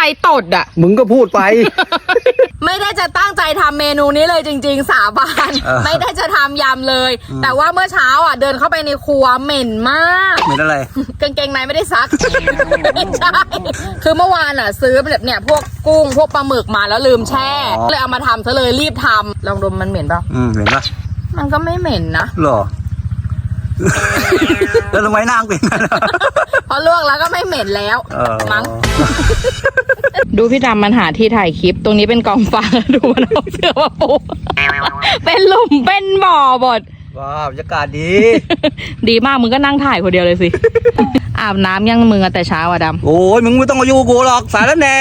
รตดอะ มึงก็พูดไป ไม่ได้จะตั้งใจทำเมนูนี้เลยจริง ๆ สาบาน เออ ไม่ได้จะทำยำเลย แต่ว่าเมื่อเช้าอะเดินเข้าไปในครัวเหม็นมาก เหมือนอะไร กางเกงในไม่ได้ซัก ไม่ใช่ คือเมื่อวานอะ ซื้อแบบเนี่ยพวกกุ้งพวกปลาหมึกมาแล้วลืมแช่ อ๋อ เลยเอามาทำซะเลยรีบทำลองดมมันเหม็นเปล่าอืมเห็นปะมันก็ไม่เหม็นนะ หรอ แล้วทำไมนางเป็นงั้นอะเพราะลวกแล้วก็ไม่เหม็นแล้ว เออมั้ง ดูพี่ดำมันหาที่ถ่ายคลิป ตรงนี้เป็นกองฟางดูมันเอาเสื้อมาปูเป็นหลุมเป็นบ่อบดว้าวบรรยากาศดีดีมากมึงก็นั่งถ่ายคนเดียวเลยสิ อาบน้ำยังมึงอะแต่เช้าอะดโอ้ยมึงไม่ต้องมาอยู่กับกูหรอกสารแหน่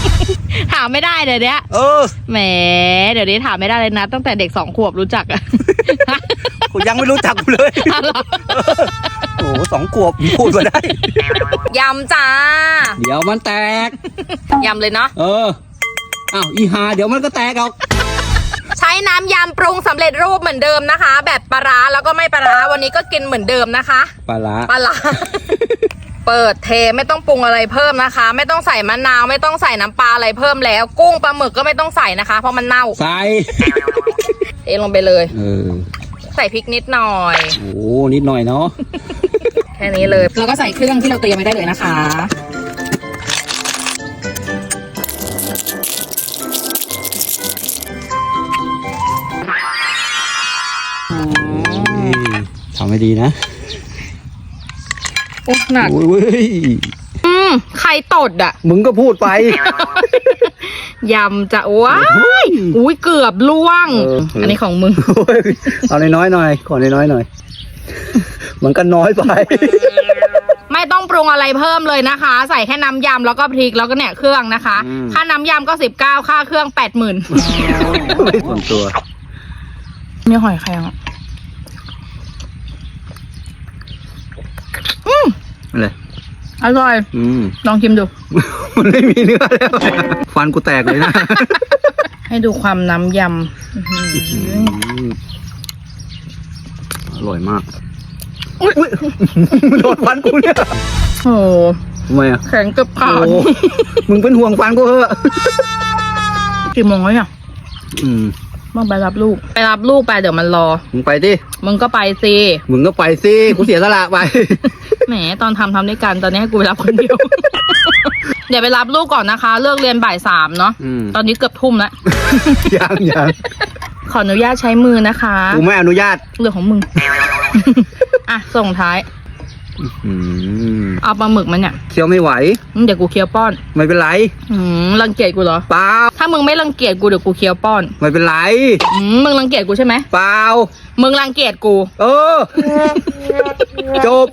ำถามไม่ได้เดี๋ยวนี้เออแหมเดี๋ยวนี้ถามไม่ได้เลยนะ ตั้งแต่เด็กสองขวบรู้จักอะ กูยังไม่รู้จักกูเลยอ้าวเหรอโอ้โห สองขวบมึงพูดมาได้ ยำจ้า เดี๋ยวมันแตก ยำเลยเนาะ เออ อ้าวอีหาเดี๋ยวมันก็แตกเอาใช้น้ำยำปรุงสำเร็จรูปเหมือนเดิมนะคะ แบบปลาร้าแล้วก็ไม่ปลาร้าวันนี้ก็กินเหมือนเดิมนะคะปลาร้าปลาร้า เปิดเทไม่ต้องปรุงอะไรเพิ่มนะคะ ไม่ต้องใส่มะนาว ไม่ต้องใส่น้ำปลาอะไรเพิ่มแล้ว กุ้งปลาหมึกก็ไม่ต้องใส่นะคะ เพราะมันเน่าใส่ เทลงไปเลย เออ ใส่พริกนิดหน่อย โอ้นิดหน่อยเนาะแค่นี้เลยแล้วก็ใส่เครื่องที่เราเตรียมไว้ได้เลยนะคะทำให้ดีนะโอ้หนักโอ้ยอืมใครตดอะ มึงก็พูดไป ยำจะว้ายอุ้ยเกือบล่วงเอออันนี้ของมึงโอ้ยเอาน้อยๆหน่อย ขอน้อยๆหน่อย มันก็น้อยไป ไม่ต้องปรุงอะไรเพิ่มเลยนะคะ ใส่แค่น้ำยำแล้วก็พริกแล้วก็เนี่ยเครื่องนะคะ อืม ค่าน้ำยำก็สิบเก้าค่าเครื่องแปดหมื่นไม่ส่วนตัว มีหอยแครงอะอะไร อร่อยอืม ลองชิมดู มันไม่มีเนื้อแล้วฟันกูแตกเลยนะให้ดูความน้ำยำอื้อหืออืมอร่อยมาก อุ๊ยมันโดนฟันกูเนี่ยโอ้โหทำไมอะแข็งเกือบขาดโอ้มึงเป็นห่วงฟันกูเหอะกี่โมงแล้วเนี่ยอืมมึงไปรับลูก ไปรับลูกไปเดี๋ยวมันรอ มึงไปดิมึงก็ไปสิมึงก็ไปสิกูเสียสละไป แหมตอนทำทำด้วยกันตอนนี้ให้กูไปรับคนเดียว เดี๋ยวไปรับลูกก่อนนะคะ เลิกเรียนบ่ายสามเนาะอืม ตอนนี้เกือบทุ่มแล้วยังยังขออนุญาตใช้มือนะคะกูไม่อนุญาตเรื่องของมึง อะส่งท้าย อืมเอาปลาหมึกมันเนี่ยเคี้ยวไม่ไหวอืมเดี๋ยวกูเคี้ยวป้อน ไม่เป็นไรอืมรังเกียจกูเหรอ เปล่า ถ้ามึงไม่รังเกียจกูเดี๋ยวกูเคี้ยวป้อนไม่เป็นไร อืมมึงรังเกียจกูใช่ไหมเปล่า มึงรังเกียจกู เออ จบ